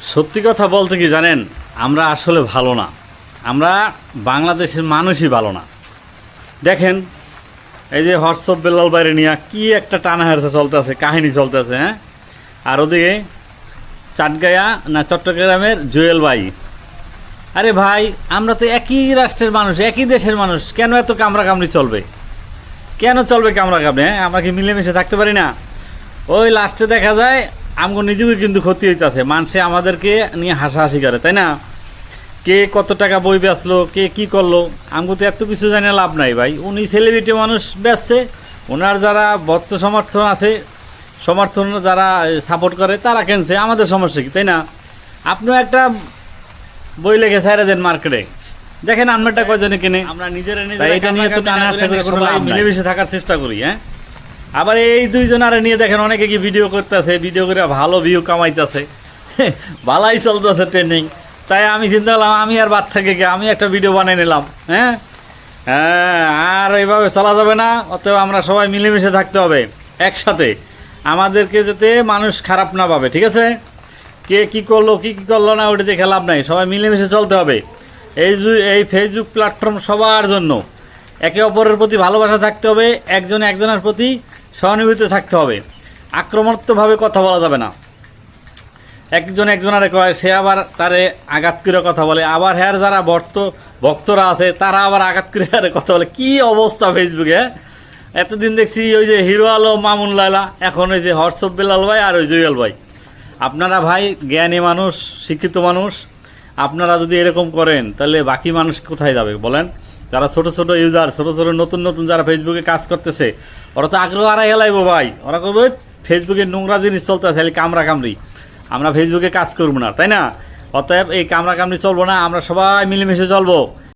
সত্যি কথা বলতে কি জানেন? আমরা আসলে ভালো না। আমরা বাংলাদেশের মানুষই ভালো না। দেখেন, এই যে হোয়াটসঅ্যাপ বেলাল বাইরে নিয়ে কি একটা টানা হেরসা চলতে আছে কাহিনী চলতে আছে হ্যাঁ? আর ওদিকে চাটগায়া না চট্টগ্রামের জুয়েল ভাই। আরে ভাই, আমরা তো একই রাষ্ট্রের মানুষ, একই দেশের মানুষ, কেন এত কামড়া কামড়ি চলবে? কেন চলবে কামড়া কামড়ি হ্যাঁ? আমরা কি মিলেমিশে থাকতে পারি না? ওই লাস্টে দেখা যায় আমগো নিজেকে কিন্তু ক্ষতি হইতেছে। মানুষে আমাদেরকে নিয়ে হাসাহাসি করে তাই না? কে কত টাকা বই বেচলো কে কি করল আমগো তো এত কিছু জানে লাভ নাই ভাই। উনি সেলিব্রিটি মানুষ বেচছে ওনার যারা ভক্ত সমর্থন আছে সমর্থন যারা সাপোর্ট করে তারা কেনছে। আমাদের সমস্যা কি তাই না? আপনিও একটা বই লেগে সাইরে দেন মার্কেটে দেখেন আনমেরটা কয়জনে কিনে? আমরা নিজেরা নিজেরা এটা নিয়ে তো টানা আসতে করে মিলেমিশে থাকার চেষ্টা করি হ্যাঁ? আবার এই দুইজন আরে নিয়ে দেখেন, অনেকে কি ভিডিও করতেছে ভিডিও করে ভালো ভিউ কামাইতেছে। ভালাই চলতেছে ট্রেন্ডিং তাই আমি চিন্তা করলাম, আমি আর বাদ থেকে গিয়ে আমি একটা ভিডিও বানিয়ে নিলাম হ্যাঁ হ্যাঁ আর এইভাবে চলা যাবে না, অতএব আমরা সবাই মিলেমিশে থাকতে হবে, একসাথে। আমাদেরকে যাতে মানুষ খারাপ না পাবে ঠিক আছে? কে কি করল, কি কি করল না ওটা দেখে লাভ নাই, সবাই মিলেমিশে চলতে হবে। এই এই ফেসবুক প্ল্যাটফর্ম সবার জন্য। একে অপরের প্রতি ভালোবাসা থাকতে হবে, একজন একজনের প্রতি সহানুভূতি থাকতে হবে। আক্রমণাত্মকভাবে কথা বলা যাবে না। একজন একজন আরে কয়, সে আবার তারে আঘাত করে কথা বলে। আবার হ্যার যারা ভক্ত, ভক্তরা আছে, তারা আবার আঘাত করে আরে কথা বলে। কি অবস্থা ফেসবুকে হ্যাঁ? এতদিন দেখছি ওই যে হিরো আলো মামুন লালা এখন ওই যে হর্ষব বেলাল ভাই আর ওই জুয়েল ভাই। আপনারা ভাই জ্ঞানী মানুষ, শিক্ষিত মানুষ, আপনারা যদি এরকম করেন, তাহলে বাকি মানুষ কোথায় যাবে বলেন? যারা ছোট ছোট ইউজার ছোট ছোট নতুন নতুন যারা ফেসবুকে কাজ করতেছে, ওরা তো আগ্রহ আড়াই হেলাইবো ভাই। ওরা করবে ফেসবুকে নোংরা জিনিস চলতেছে, খালি কামরা কামড়ি। আমরা ফেসবুকে কাজ করব না। তাই না? অতএব এই কামরা কামড়ি চলবো না, আমরা সবাই মিলেমিশে চলবো।